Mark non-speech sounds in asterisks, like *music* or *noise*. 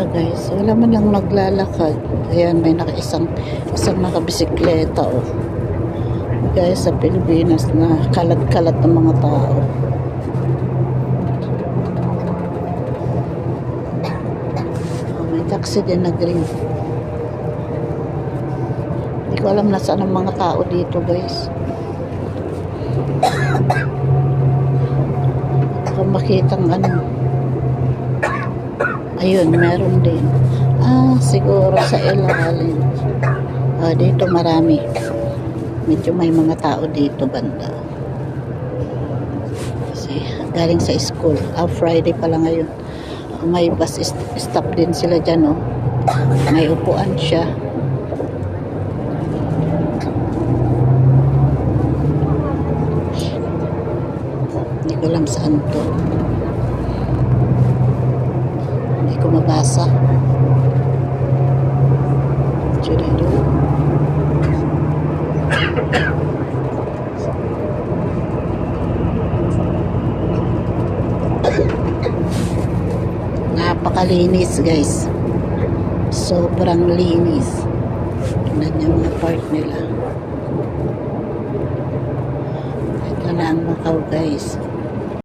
nyo guys, wala man lang naglalakad. Ayan, may naka isang, isang nakabisikleta oh. Guys, sa Pilipinas na kalat-kalat ng mga tao. Oh, may taxi din na green. Hindi ko alam na saan ang mga tao dito guys. *coughs* Kung makitang ano. Ayun, meron din. Ah, siguro sa ilalim. Ah, dito marami. Medyo may mga tao dito banda. Kasi galing sa school. Ah, Friday pala ngayon. Ah, may bus stop din sila dyan, oh. May upuan siya. Hindi ko alam saan to. Hindi ko mabasa. Churero. Napakalinis guys. Sobrang linis. Tingnan niyo mga part nila. Ito na ang Macau guys.